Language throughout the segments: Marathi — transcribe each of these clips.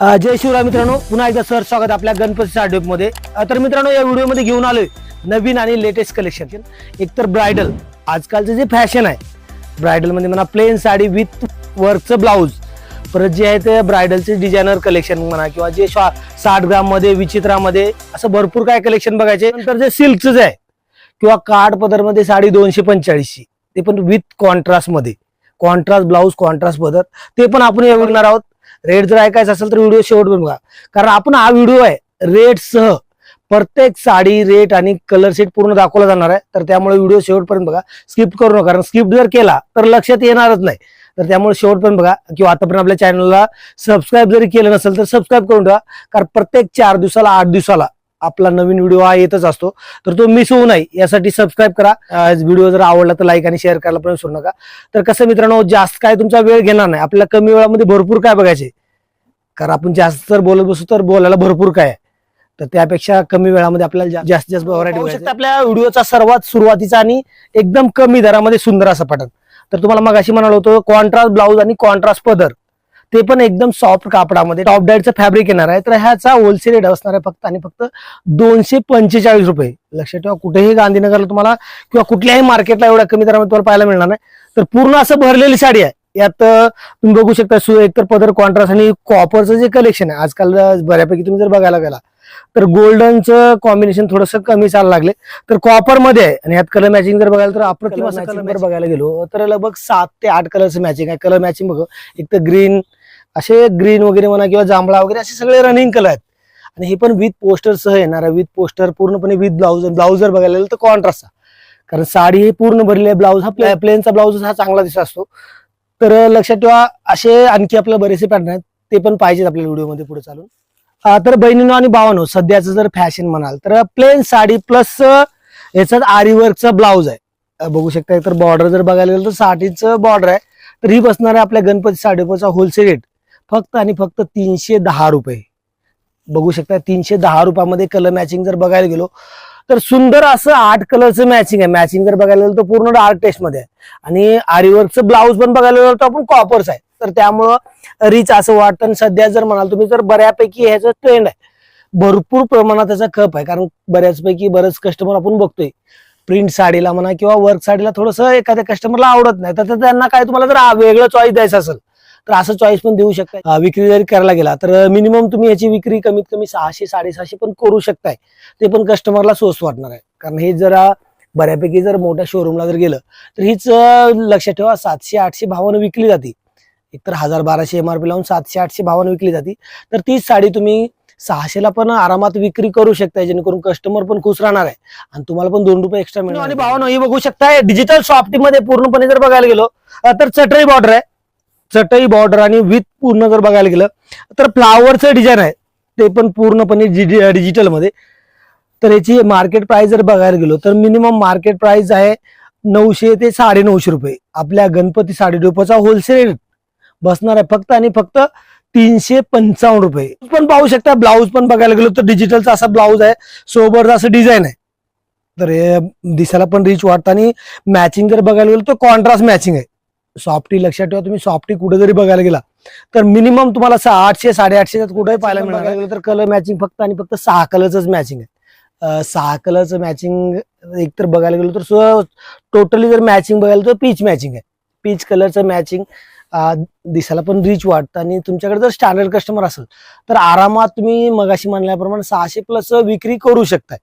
जय शिवराय मित्रांनो पुन्हा एकदा सर स्वागत आपल्या गणपती मध्ये. तर मित्रांनो या व्हिडिओमध्ये घेऊन आलोय नवीन आणि लेटेस्ट कलेक्शन एकतर ब्रायडल आजकालचं जे फॅशन आहे ब्रायडलमध्ये म्हणा प्लेन साडी विथ वर्कचं ब्लाऊज परत जे आहे ते ब्रायडलचे डिझायनर कलेक्शन म्हणा किंवा जे शॉ साठ ग्राममध्ये विचित्रामध्ये असं भरपूर काय कलेक्शन बघायचे. नंतर जे सिल्कचं आहे किंवा काठ पदरमध्ये साडी दोनशे पंचेचाळीसची ते पण विथ कॉन्ट्रास्टमध्ये. कॉन्ट्रास्ट ब्लाऊज कॉन्ट्रास्ट पदर ते पण आपण हे बघणार आहोत. रेट जर ऐकायचं असेल तर व्हिडिओ शेवट बघा कारण आपण हा व्हिडिओ आहे रेट सह प्रत्येक साडी रेट आणि कलर सेट पूर्ण दाखवला जाणार आहे. तर त्यामुळे व्हिडिओ शेवटपर्यंत बघा. स्किप करू नका कारण स्किप जर केला तर लक्षात येणारच नाही. तर त्यामुळे शेवटपर्यंत बघा. किंवा आतापर्यंत आपल्या चॅनलला सबस्क्राईब जरी केलं नसेल तर सबस्क्राईब करून ठेवा. कारण प्रत्येक चार दिवसाला आठ दिवसाला आपला नवीन व्हिडिओ हा येतच असतो. तर तो मिस होऊ नये यासाठी सबस्क्राईब करा. व्हिडिओ जर आवडला तर लाईक आणि शेअर करायला पण विसरू नका. तर कसं मित्रांनो जास्त काय तुमचा वेळ घेणार नाही. आपल्याला कमी वेळामध्ये भरपूर काय बघायचे? कारण आपण जास्त जर बोलत बसू तर बोलायला भरपूर काय आहे. तर त्यापेक्षा कमी वेळामध्ये आपल्याला जास्तीत जास्त व्हरायटी बघू शकता आपल्या व्हिडिओचा सर्वात सुरुवातीचा आणि एकदम कमी दरामध्ये सुंदर असं पॅटर्न तर तुम्हाला मग अशी म्हणालो होतो कॉन्ट्रास्ट ब्लाऊज आणि कॉन्ट्रास्ट पदर. ते पण एकदम सॉफ्ट कापडामध्ये. टॉप डाईटचं फॅब्रिक येणार आहे. तर ह्याचा होलसेल रेट असणार आहे फक्त आणि फक्त दोनशे पंचेचाळीस रुपये. लक्षात ठेवा कुठेही गांधीनगरला तुम्हाला किंवा कुठल्याही मार्केटला एवढ्या कमी दरामध्ये तुम्हाला पाहायला मिळणार नाही. तर पूर्ण असं भरलेली साडी आहे. यात तुम्ही बघू शकता सु एकतर पदर कॉन्ट्रास्ट आणि कॉपरचं जे कलेक्शन आहे आजकाल बऱ्यापैकी तुम्ही जर बघायला गेला तर गोल्डनचं कॉम्बिनेशन थोडंसं कमी चालू लागले. तर कॉपरमध्ये आहे आणि यात कलर मॅचिंग जर बघायला तर जर बघायला गेलो तर लगभग सात ते आठ कलरचं मॅचिंग आहे. कलर मॅचिंग बघ एक तर ग्रीन असे ग्रीन वगैरे म्हणा किंवा जांभळा वगैरे असे सगळे रनिंग कलर आहेत. आणि हे पण विथ पोस्टर सह येणार आहे विथ पोस्टर पूर्णपणे विथ ब्लाऊज ब्लाऊज जर बघायला गेलं तर कॉन्ट्रास्टचा कारण साडी ही पूर्ण भरलेली आहे ब्लाऊज हा प्ले प्लेनचा ब्लाऊज हा चांगला दिसत असतो. तर लक्षात ठेवा असे आणखी आपले बरेचसे पॅटर्न आहेत. ते पण पाहिजेत आपल्या व्हिडिओमध्ये पुढे चालून. तर बहिणीनो आणि भावानो सध्याचं जर फॅशन म्हणाल तर प्लेन साडी प्लस याच्यात आरी वर्कचा ब्लाऊज आहे. बघू शकता तर बॉर्डर जर बघायला गेलं तर साठीचं बॉर्डर आहे. तर ही बसणार आहे आपल्या गणपती साडेपाचचा होलसेल रेट फक्त आणि फक्त तीनशे दहा रुपये. बघू शकता तीनशे दहा रुपयामध्ये कलर मॅचिंग जर बघायला गेलो तर सुंदर असं आठ कलरचं मॅचिंग आहे. मॅचिंग जर बघायला गेलं तर पूर्ण डार्क टेस्टमध्ये आहे. आणि आरीवर्कचं ब्लाऊज पण बघायला गेलो तर आपण कॉपर्स आहे. तर त्यामुळं रिच असं वाटतं. आणि सध्या जर म्हणाल तुम्ही तर बऱ्यापैकी ह्याचं ट्रेंड आहे. भरपूर प्रमाणात त्याचा खप आहे. कारण बऱ्याचपैकी बरेच कस्टमर आपण बघतोय. प्रिंट साडीला म्हणा किंवा वर्क साडीला थोडंसं एखाद्या कस्टमरला आवडत नाही तर त्यांना काय तुम्हाला जर वेगळं चॉईस द्यायचं असेल तर असं चॉईस पण देऊ शकताय. अं, विक्री जरी करायला गेला तर मिनिमम तुम्ही याची विक्री कमीत कमी सहाशे साडेसहाशे पण करू शकताय. ते पण कस्टमरला स्वस्त वाटणार आहे. कारण हे जरा बऱ्यापैकी जर मोठ्या शोरूमला जर गेलं तर हीच लक्षात ठेवा सातशे आठशे भावानं विकली जाते. एकतर हजार बाराशे एमआरपी लावून सातशे आठशे भावानं विकली जाते. तर तीच साडी तुम्ही सहाशेला पण आरामात विक्री करू शकताय जेणेकरून कस्टमर पण खुश राहणार आहे. आणि तुम्हाला पण दोन रुपये एक्स्ट्रा मिळणार आणि भावानं हे बघू शकताय डिजिटल सॉफ्टी मध्ये पूर्णपणे जर बघायला गेलो तर चटई बॉर्डर आहे. चटई बॉर्डर आणि विथ पूर्ण जर बघायला गेलं तर फ्लावरचं डिझाईन आहे. ते पण पूर्णपणे डिजिटलमध्ये तर याची मार्केट प्राइस जर बघायला गेलो तर मिनिमम मार्केट प्राइस आहे नऊशे ते साडे नऊशे रुपये. आपल्या गणपती साडे रुपयाचा होलसेल रेट बसणार आहे फक्त आणि फक्त तीनशे पंचावन्न रुपये. पण पाहू शकता ब्लाऊज पण बघायला गेलो तर डिजिटलचा असा ब्लाऊज आहे सोबत असं डिझाईन आहे. तर दिसायला पण रिच वाटतं आणि मॅचिंग जर बघायला गेलो तर कॉन्ट्रास्ट मॅचिंग आहे. सॉफ्टी लक्षात ठेवा तुम्ही सॉफ्टी कुठे जरी बघायला गेला. तर मिनिमम तुम्हाला सहा आठशे साडेआठशे कुठेही पाहायला मिळायला गेलं तर कलर मॅचिंग फक्त आणि फक्त सहा कलरच मॅचिंग आहे सहा कलरचं मॅचिंग एकतर बघायला गेलो तर टोटली जर मॅचिंग बघायला तर पीच मॅचिंग आहे. पीच कलरचं मॅचिंग दिसायला पण रिच वाटतं आणि तुमच्याकडे जर स्टँडर्ड कस्टमर असेल तर आरामात तुम्ही मगाशी म्हणल्याप्रमाणे सहाशे प्लस विक्री करू शकताय.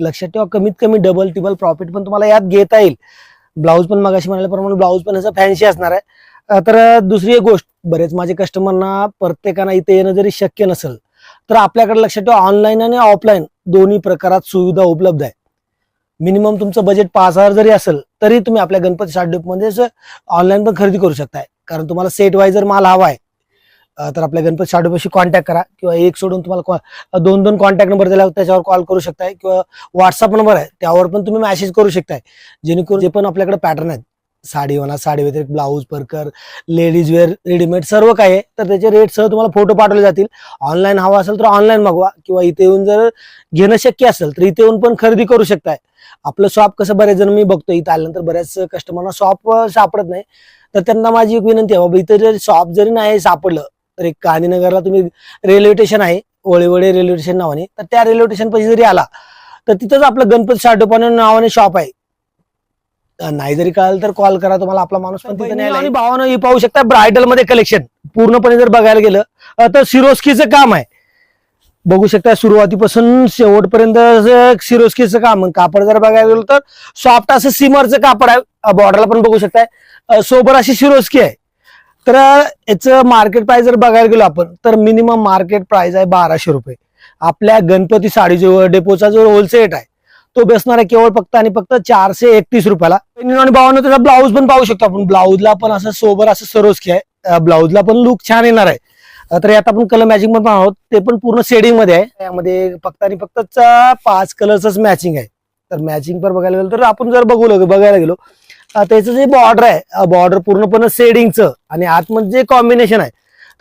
लक्षात ठेवा कमीत कमी डबल टिबल प्रॉफिट पण तुम्हाला यात घेता येईल. ब्लाऊज पण मगाशी म्हणाल्याप्रमाणे ब्लाऊज पण असं फॅन्सी असणार आहे. तर दुसरी एक गोष्ट बरेच माझे कस्टमरना प्रत्येकांना इथे येणं जरी शक्य नसेल तर आपल्याकडे लक्षात ठेवा ऑनलाईन आणि ऑफलाईन दोन्ही प्रकारात सुविधा उपलब्ध आहे मिनिमम तुमचं बजेट पाच हजार जरी असेल तरी तुम्ही आपल्या गणपती मध्ये ऑनलाईन पण खरेदी करू शकताय. कारण तुम्हाला सेट वाईज जर माल हवा आहे तर आपल्या गणपती शाडूपाशी कॉन्टॅक्ट करा किंवा एक सोडून तुम्हाला कॉ- दोन दोन कॉन्टॅक्ट नंबर दिला त्याच्यावर कॉल करू शकताय किंवा व्हॉट्सअप नंबर आहे त्यावर पण तुम्ही मेसेज करू शकताय. जेणेकरून जे पण आपल्याकडे पॅटर्न आहेत साडी म्हणा साडी व्यतिरिक्त ब्लाऊज परकर लेडीज वेअर रेडीमेड सर्व काही आहे तर त्याचे रेट सह तुम्हाला फोटो पाठवले जातील. ऑनलाईन हवा असेल तर ऑनलाईन मागवा किंवा इथे येऊन जर घेणं शक्य असेल तर इथे येऊन पण खरेदी करू शकताय. आपलं शॉप कसं बरेच जण मी बघतो इथं आल्यानंतर बऱ्याच कस्टमरना शॉप सापडत नाही. तर त्यांना माझी एक विनंती आहे बाबा इथं जर शॉप जरी नाही सापडलं तर एक गांधीनगरला तुम्ही रेल्वे स्टेशन आहे ओळीवडे रेल्वे स्टेशन नावाने. तर त्या रेल्वे स्टेशन पाशी जरी आला तर तिथंच आपलं गणपती साठोपाने नावाने शॉप आहे. नाही जरी कळालं तर कॉल करा तुम्हाला आपला माणूस पण तिथे नाही आणि भावानं ही पाहू शकता ब्रायडलमध्ये कलेक्शन पूर्णपणे जर बघायला गेलं तर सिरोस्कीचं काम आहे. बघू शकता सुरुवातीपासून शेवटपर्यंत सिरोस्कीचं काम. कापड जर बघायला गेलं तर सॉफ्ट असं सिमरचं कापड आहे. बॉर्डरला पण बघू शकताय. सोबर अशी सिरोस्की आहे. तर याचं मार्केट प्राइस जर बघायला गेलो आपण तर मिनिमम मार्केट प्राइस आहे बाराशे रुपये. आपल्या गणपती साडी जो डेपोचा जो होलसेट आहे. तो बसणार आहे केवळ फक्त आणि फक्त चारशे एकतीस रुपयाला. आणि भावानं त्याचा ब्लाऊज पण पाहू शकतो आपण. ब्लाऊजला पण असं सोबर असं सरोस्की आहे. ब्लाऊजला पण लुक छान येणार आहे. तर यात आपण कलर मॅचिंग पण पाहणार आहोत. ते पण पूर्ण सेडिंगमध्ये आहे. यामध्ये फक्त आणि फक्त पाच कलरच मॅचिंग आहे. तर मॅचिंग पण बघायला गेलो तर आपण जर बघू बघायला गेलो त्याचं जे बॉर्डर आहे बॉर्डर पूर्णपणे सेडिंगचं आणि आतमध्ये जे कॉम्बिनेशन आहे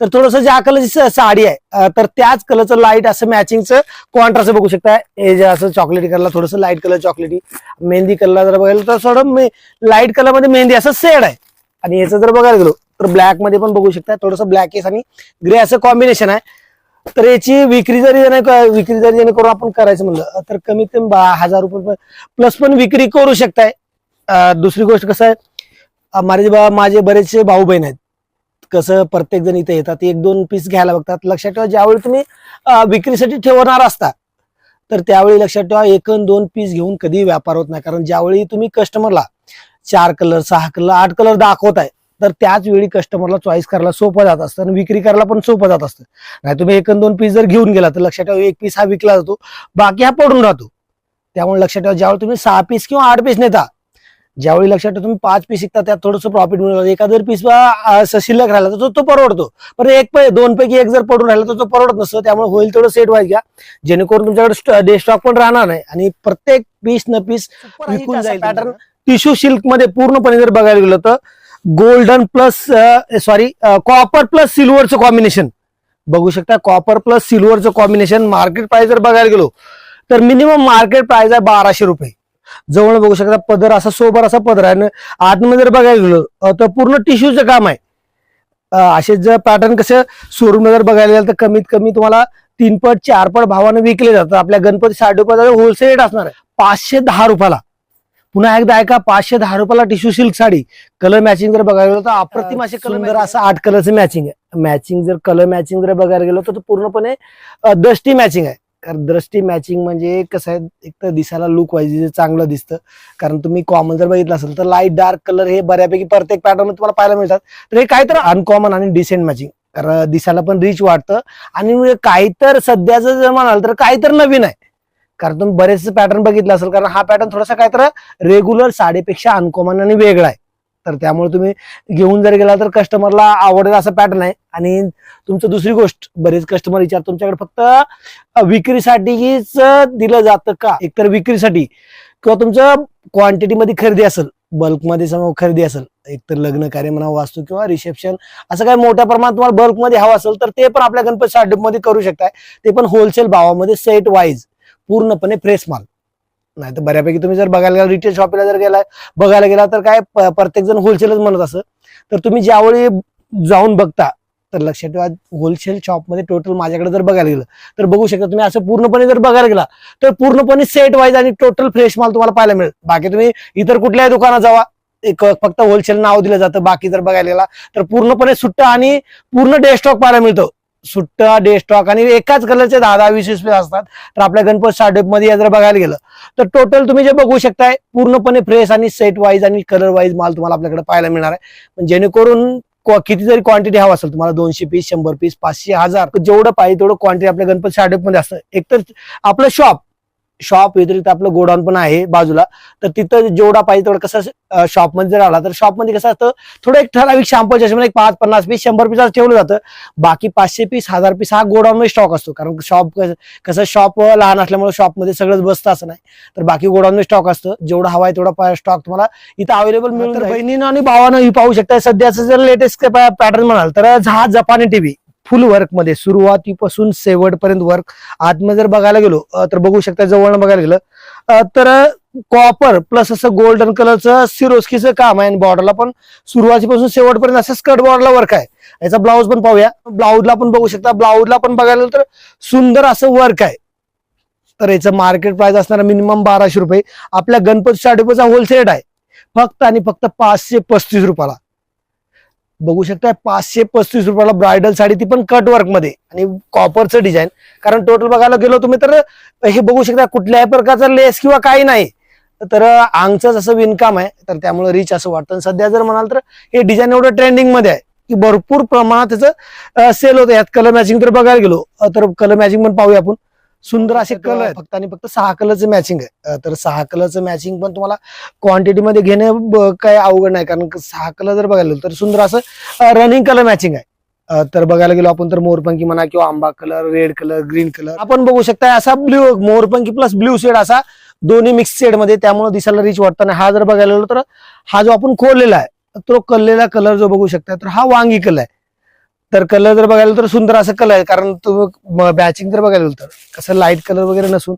तर थोडंसं ज्या कलरची साडी आहे तर त्याच कलरचं लाइट असं मॅचिंगचं कॉन्ट्रास्ट बघू शकता. हे जे असं चॉकलेटी कलरला थोडंसं लाइट कलर चॉकलेटी मेहंदी कलरला जर बघायला तर थोडं लाइट कलरमध्ये मेहंदी असं सेड आहे. आणि याचं जर बघायला गेलो तर ब्लॅकमध्ये पण बघू शकता थोडंसं ब्लॅक आणि ग्रे असं कॉम्बिनेशन आहे. तर याची विक्री जरी विक्री जरी जेणेकरून आपण करायचं म्हणलं तर कमीत कमी बा हजार रुपये प्लस पण विक्री करू शकताय. दुसरी गोष्ट कसं आहे माझे बा- माझे बरेचसे भाऊ बहीण आहेत. कसं प्रत्येक जण इथे येतात एक दोन पीस घ्यायला बघतात. लक्षात ठेवा ज्यावेळी तुम्ही विक्रीसाठी ठेवणार असता तर त्यावेळी लक्षात ठेवा एक दोन पीस घेऊन कधी व्यापार होत नाही. कारण ज्यावेळी तुम्ही कस्टमरला चार कलर सहा कलर आठ कलर दाखवताय तर त्याच वेळी कस्टमरला चॉईस करायला सोपं जात असतं आणि विक्री करायला पण सोपं जात असतं. नाही तुम्ही एक दोन पीस जर घेऊन गेला तर लक्षात ठेवा एक पीस हा विकला जातो बाकी हा पडून राहतो. त्यामुळे लक्षात ठेवा ज्यावेळी तुम्ही सहा पीस किंवा आठ पीस नेता ज्यावेळी लक्षात ठेवा तुम्ही पाच पीस शिकता त्यात थोडंसं प्रॉफिट मिळतं एका जर पीस शिल्लक राहिला तर तो तो परवडतो. पण एक पै- दोन पैकी एक जर पडून राहिला तर तो परवडत नसतो. त्यामुळे होईल तेवढं सेट व्हायचं घ्या. जेणेकरून तुमच्याकडे डे स्टॉक पण राहणार नाही. आणि प्रत्येक पीस न पीस विकून जाईल पॅटर्न टिश्यू सिल्कमध्ये पूर्णपणे जर बघायला गेलं तर golden plus sorry copper plus सिल्वरचं combination बघू शकता कॉपर प्लस सिल्वरचं कॉम्बिनेशन मार्केट प्राइस जर बघायला गेलो तर मिनिमम मार्केट प्राइस आहे बाराशे रुपये. जवळ बघू शकता पदर असा सोबर असा पदर आहे. आतमध्ये जर बघायला गेलो तर पूर्ण टिश्यूचं काम आहे. असे जर पॅटर्न कसं शोरूम जर बघायला गेलं तर कमीत कमी तुम्हाला तीन पट चार पट भावाने विकले जातात. आपल्या गणपती साठ रुपयाचा होलसेल रेट असणार आहे. पाचशे दहा रुपयाला. पुन्हा एकदा ऐका पाचशे दहा रुपयाला tissue silk sari. Colour matching जर बघायला गेलो तर अप्रतिम असे कलर असं आठ कलरचं मॅचिंग आहे. मॅचिंग जर कलर मॅचिंग जर बघायला गेलो तर पूर्णपणे अं, दृष्टी मॅचिंग आहे. कारण दृष्टी मॅचिंग म्हणजे कसं आहे एक तर दिसायला लुक वाईज चांगलं दिसतं. कारण तुम्ही कॉमन जर बघितलं असेल तर लाइट डार्क कलर हे बऱ्यापैकी प्रत्येक पॅटर्न तुम्हाला पाहायला मिळतात. तर हे काहीतरी अनकॉमन आणि डिसेंट मॅचिंग कारण दिसायला पण रिच वाटतं. आणि काही तर सध्याचं जर म्हणाल तर काही तर नवीन आहे. कारण तुम्ही बरेचसे पॅटर्न बघितलं असेल कारण हा पॅटर्न थोडासा काय तर रेग्युलर साडीपेक्षा अनकॉमन आणि वेगळा आहे. तर त्यामुळे तुम्ही घेऊन जर गेला तर कस्टमरला आवडेल असं पॅटर्न आहे. आणि तुमचं दुसरी गोष्ट बरेच कस्टमर विचार तुमच्याकडे फक्त विक्रीसाठीच दिलं जातं का? एकतर विक्रीसाठी. किंवा तुमचं क्वांटिटीमध्ये खरेदी असेल बल्कमध्ये समजा खरेदी असेल एकतर लग्न कार्य म्हणा वास्तू किंवा रिसेप्शन असं काय मोठ्या प्रमाणात तुम्हाला बल्कमध्ये हवं असेल तर ते पण आपल्या गणपती साडेपमध्ये करू शकताय. ते पण होलसेल भावामध्ये सेट वाईज पूर्णपणे फ्रेश माल. नाही तर बऱ्यापैकी तुम्ही जर बघायला गेला रिटेल शॉपला जर गेला बघायला गेला तर काय प्रत्येक जण होलसेलच म्हणत असं. तर तुम्ही ज्यावेळी जाऊन बघता तर लक्षात ठेवा होलसेल शॉपमध्ये टोटल माझ्याकडे जर बघायला गेलं तर बघू शकता तुम्ही असं पूर्णपणे जर बघायला गेला तर पूर्णपणे सेट वाईज आणि टोटल फ्रेश माल तुम्हाला पाहायला मिळेल. बाकी तुम्ही इतर कुठल्याही दुकानात जावा एक फक्त होलसेल नाव दिलं जातं बाकी जर बघायला गेला तर पूर्णपणे सुट्ट आणि पूर्ण डे स्टॉक पाहायला मिळतो. सुट्टा डे स्टॉक आणि एकाच कलरचे दहा दहा वीस वीस असतात. तर आपल्या गणपत स्टार्टअपमध्ये जर बघायला गेलं तर टोटल तुम्ही जे बघू शकताय पूर्णपणे फ्रेश आणि सेट वाईज आणि कलर वाईज माल तुम्हाला आपल्याकडे पाहायला मिळणार आहे. पण जेणेकरून किती जरी क्वांटिटी हवा असेल तुम्हाला दोनशे पीस शंभर पीस पाचशे हजार. जेवढं पाहिजे तेवढं क्वांटिटी आपल्या गणपती स्टार्टअपमध्ये असतं. एकतर आपलं शॉप शॉप व्यतिरिक्त आपलं गोडाऊन पण आहे बाजूला. तर तिथं जेवढा पाहिजे तेवढं कसं शॉपमध्ये जर आला तर शॉपमध्ये कसं असतं थोडं एक ठराविक शॅम्पू एक पाच पन्नास पीस शंभर पीस ठेवलं जातं. बाकी पाचशे पीस हजार पीस हा गोडाऊन मध्ये स्टॉक असतो. कारण शॉप कसं शॉप लहान असल्यामुळे शॉपमध्ये सगळंच बसतं असं नाही. तर बाकी गोडाऊन मध्ये स्टॉक असतं. जेवढा हवा आहे तेवढा स्टॉक तुम्हाला इथं अवेलेबल मिळून बहिणीनं आणि भावानं ही पाहू शकता सध्याचं जर लेटेस्ट पॅटर्न म्हणाल तर हा जपानी टीव्ही फुल वर्कमध्ये सुरुवातीपासून शेवटपर्यंत वर्क आतमध्ये जर बघायला गेलो तर बघू शकता जवळ बघायला गेलं तर कॉपर प्लस असं गोल्डन कलरचं सिरोस्कीचं काम आहे. आणि बॉर्डरला पण सुरुवातीपासून शेवटपर्यंत असं स्कर्ट बॉर्डरला वर्क आहे. याचा ब्लाऊज पण पाहूया. ब्लाऊजला पण बघू शकता. ब्लाऊजला पण बघायला गेलं तर सुंदर असं वर्क आहे. तर याचं मार्केट प्राइस असणार मिनिमम बाराशे रुपये. आपल्या गणपती साडेपाचा होलसेल आहे. फक्त आणि फक्त पाचशे पस्तीस रुपयाला. बघू शकता पाचशे पस्तीस रुपयाला ब्रायडल साडी ती पण कट वर्कमध्ये. आणि कॉपरचं डिझाईन कारण टोटल बघायला गेलो तुम्ही तर हे बघू शकता कुठल्याही प्रकारचा लेस किंवा काही नाही. तर आंगचं असं विणकाम आहे. तर त्यामुळे रिच असं वाटतं. सध्या जर म्हणाल तर हे डिझाईन एवढं ट्रेंडिंगमध्ये आहे की भरपूर प्रमाणात त्याचं सेल होतं. यात कलर मॅचिंग तर बघायला गेलो. तर कलर मॅचिंग पण पाहूया आपण. सुंदर असे कलर फक्त आणि फक्त सहा कलरचं मॅचिंग आहे. तर सहा कलरचं मॅचिंग पण तुम्हाला क्वांटिटी मध्ये घेणे काही अवघड नाही. कारण सहा कलर जर बघायला गेलो तर सुंदर असं रनिंग कलर मॅचिंग आहे. तर बघायला गेलो आपण तर मोरपंखी म्हणा किंवा आंबा colour red colour green colour आपण बघू शकता असा ब्ल्यू मोरपंखी प्लस ब्ल्यू शेड असा दोन्ही मिक्स शेडमध्ये त्यामुळे दिसायला रिच वाटतं. हा जर बघायला गेलो तर हा जो आपण खोललेला आहे तो कललेला कलर जो बघू शकता तर हा वांगी कलर आहे. तर कलर जर बघायला तर सुंदर असं कलर आहे. कारण तुम्ही मॅचिंग जर बघायला गेलो तर कसं लाइट कलर वगैरे नसून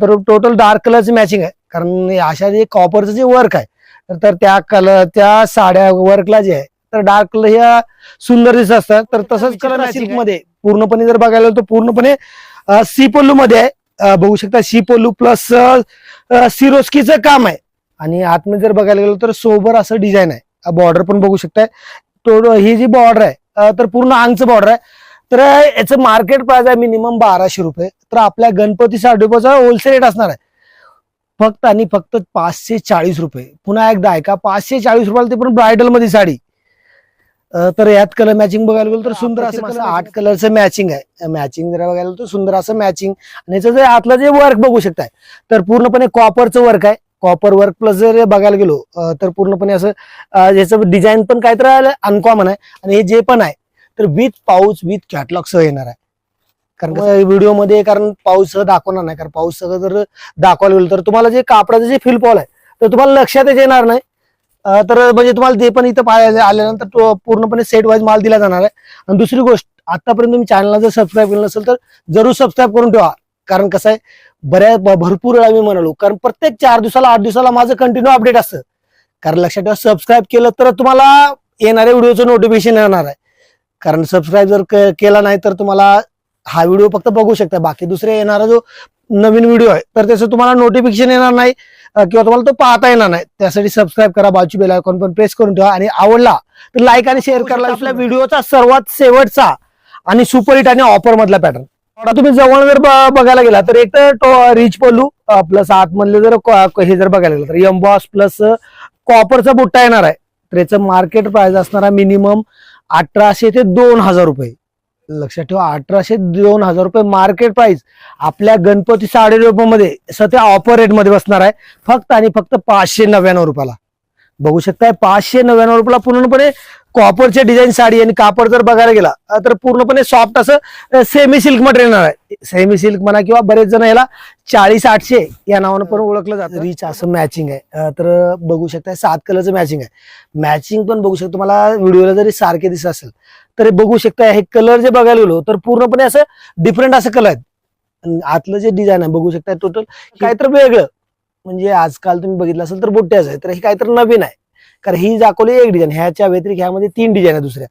तर टोटल डार्क कलरची मॅचिंग आहे. कारण अशा जे कॉपरचं जे वर्क आहे तर- त्या कलर त्या साड्या वर्कला जे आहे तर डार्क कलर ह्या सुंदर दिसत असतात. तर तसंच कलर सिल्कमध्ये पूर्णपणे जर बघायला गेलो तर पूर्णपणे सी पल्लू मध्ये आहे. बघू शकता सी पल्लू प्लस सिरोस्कीचं काम आहे. आणि आतमध्ये जर बघायला गेलो तर सोबर असं डिझाईन आहे. बॉर्डर पण बघू शकताय. तो ही जी बॉर्डर आहे तर पूर्ण आंगचं बॉर्डर आहे. तर याचं मार्केट प्राइस आहे मिनिमम बाराशे रुपये. तर आपल्या गणपती साडेपाचा होलसेल रेट असणार आहे. फक्त आणि फक्त पाचशे चाळीस रुपये. पुन्हा एकदा ऐका पाचशे चाळीस रुपयाला ते पण ब्रायडलमध्ये साडी. तर यात कलर मॅचिंग बघायला गेलो तर सुंदर असं आठ कलरचं मॅचिंग आहे. मॅचिंग जर बघायला गेलो तर सुंदर असं मॅचिंग आणि याचं जे आतलं जे वर्क बघू शकताय. तर पूर्णपणे कॉपरचं वर्क आहे. कॉपर वर्क प्लस जर बघायला गेलो तर पूर्णपणे असं याचं डिझाईन पण काहीतरी अनकॉमन आहे. आणि हे जे पण आहे तर विथ पाऊच विथ कॅटलॉग सह येणार आहे. कारण व्हिडिओमध्ये कारण पाऊस सह दाखवणार नाही कारण पाऊस सह जर दाखवायला गेलो तर तुम्हाला जे कापडाचं जे फिल पॉल आहे तर तुम्हाला लक्षातच येणार नाही. तर म्हणजे तुम्हाला ते पण इथं पाहायला आल्यानंतर तो पूर्णपणे सेट वाईज माल दिला जाणार आहे. आणि दुसरी गोष्ट आतापर्यंत तुम्ही चॅनलला जर सबस्क्राईब केलं नसेल तर जरूर सबस्क्राईब करून ठेवा. कारण कसं आहे बऱ्याच भरपूर वेळा मी म्हणालो कारण प्रत्येक चार दिवसाला आठ दिवसाला माझं कंटिन्यू अपडेट असतं. कारण लक्षात ठेवा सबस्क्राईब केलं तर तुम्हाला येणाऱ्या व्हिडिओचं नोटिफिकेशन येणार आहे. कारण सबस्क्राईब जर केला नाही तर तुम्हाला हा व्हिडिओ फक्त बघू शकता. बाकी दुसरे येणारा जो नवीन व्हिडिओ आहे तर त्याचं तुम्हाला नोटिफिकेशन येणार नाही किंवा तुम्हाला तो पाहता येणार नाही. त्यासाठी सबस्क्राईब करा बाजू बेल आयकॉन पण प्रेस करून ठेवा. आणि आवडला तर लाईक आणि शेअर करायला आपल्या व्हिडिओचा सर्वात शेवटचा आणि सुपरहिट आणि ऑफर मधला पॅटर्न आता तुम्ही जवळ जर बघायला गेला तर एक तर रिच पलू प्लस आतमधले जर हे जर बघायला गेलं तर एम्बॉस प्लस कॉपरचा बुट्टा येणार आहे. तर याचं मार्केट प्राइस असणार आहे मिनिमम अठराशे ते दोन हजार रुपये. लक्षात ठेवा अठराशे दोन हजार रुपये मार्केट प्राइस आपल्या गणपती साडे रुपयामध्ये सध्या ऑफर रेटमध्ये बसणार आहे. फक्त आणि फक्त पाचशे नव्याण्णव रुपयाला. बघू शकताय पाचशे नव्याण्णव रुपयाला पूर्णपणे कॉपरचे डिझाईन साडी आणि कापड जर बघायला गेला तर पूर्णपणे सॉफ्ट असं सेमी सिल्क मटेरियल येणार आहे. सेमी सिल्क म्हणा किंवा बरेच जण याला चाळीस आठशे या नावानं पण ओळखलं जातं. रिच असं मॅचिंग आहे. तर बघू शकताय सात कलरचं मॅचिंग आहे. मॅचिंग पण बघू शकतो तुम्हाला व्हिडिओला जरी सारखे दिसत असेल तर बघू शकता हे कलर जे बघायला गेलो तर पूर्णपणे असं डिफरंट असं कलर आहेत. आतलं जे डिझाईन आहे बघू शकता टोटल काहीतरी वेगळं. म्हणजे आजकाल तुम्ही बघितलं असेल तर बुट्ट्याच आहे तर हे काहीतरी नवीन आहे. कारण ही दाखवली एक डिझाईन ह्याच्या व्यतिरिक्त ह्यामध्ये तीन डिझाईन आहे दुसऱ्या.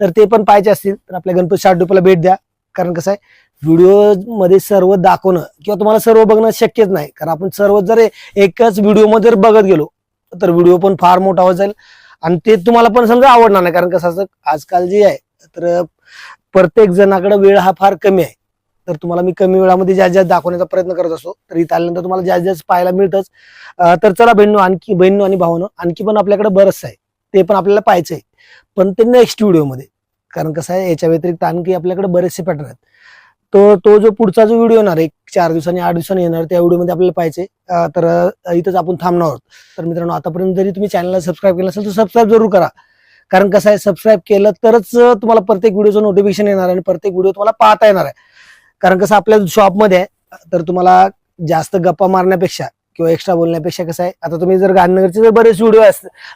तर ते पण पाहिजे असतील तर आपल्या गणपती साठ रुपयाला भेट द्या. कारण कसं आहे व्हिडिओमध्ये सर्व दाखवणं किंवा तुम्हाला सर्व बघणं शक्यच नाही. कारण आपण सर्व जर एकच व्हिडिओमध्ये जर बघत गेलो तर व्हिडिओ पण फार मोठा होत जाईल. आणि ते तुम्हाला पण समजा आवडणार नाही. कारण कसं असं आजकाल जे आहे तर प्रत्येक जणाकडे वेळ हा फार कमी आहे. तर तुम्हाला मी कमी वेळामध्ये जास्त जास्त दाखवण्याचा प्रयत्न करत असतो तर इथं आल्यानंतर तुम्हाला जास्त जास्त पाहायला मिळतच. तर चला बहिणू आणखी बहिणू आणि भावानं आणखी पण आपल्याकडे बरंच आहे. ते पण आपल्याला पाहायचं आहे. पण ते नेक्स्ट व्हिडिओमध्ये कारण कसं आहे याच्या व्यतिरिक्त आणखी आपल्याकडे बरेचसे पॅटर्न आहेत. तो तो जो पुढचा जो व्हिडिओ येणार एक चार दिवसांनी आठ दिवसांनी येणार त्या व्हिडिओमध्ये आपल्याला पाहिजे तर इथंच आपण थांबणार आहोत. तर मित्रांनो आतापर्यंत जरी तुम्ही चॅनलला सबस्क्राईब केलं असेल तर सबस्क्राईब जरूर करा. कारण कसं आहे सबस्क्राईब केलं तरच तुम्हाला प्रत्येक व्हिडिओचं नोटिफिकेशन येणार आणि प्रत्येक व्हिडिओ तुम्हाला पाहता येणार आहे. कारण कसं आपल्या शॉपमध्ये आहे तर तुम्हाला जास्त गप्पा मारण्यापेक्षा किंवा एक्स्ट्रा बोलण्यापेक्षा कसं आहे आता तुम्ही जर गांधीनगरचे जर बरेच व्हिडिओ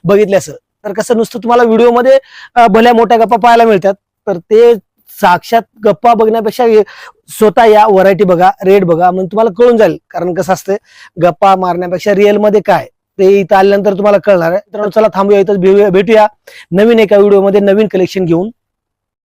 बघितले असं तर कसं नुसतं तुम्हाला व्हिडिओमध्ये भल्या मोठ्या गप्पा पाहायला मिळतात. तर ते साक्षात गप्पा बघण्यापेक्षा स्वतः या व्हरायटी बघा रेट बघा म्हणून तुम्हाला कळून जाईल. कारण कसं असतं गप्पा मारण्यापेक्षा रिअलमध्ये काय ते इथं आल्यानंतर तुम्हाला कळणार आहे. तर चला थांबूया इथं भेटूया. नवीन एका व्हिडिओमध्ये नवीन कलेक्शन घेऊन.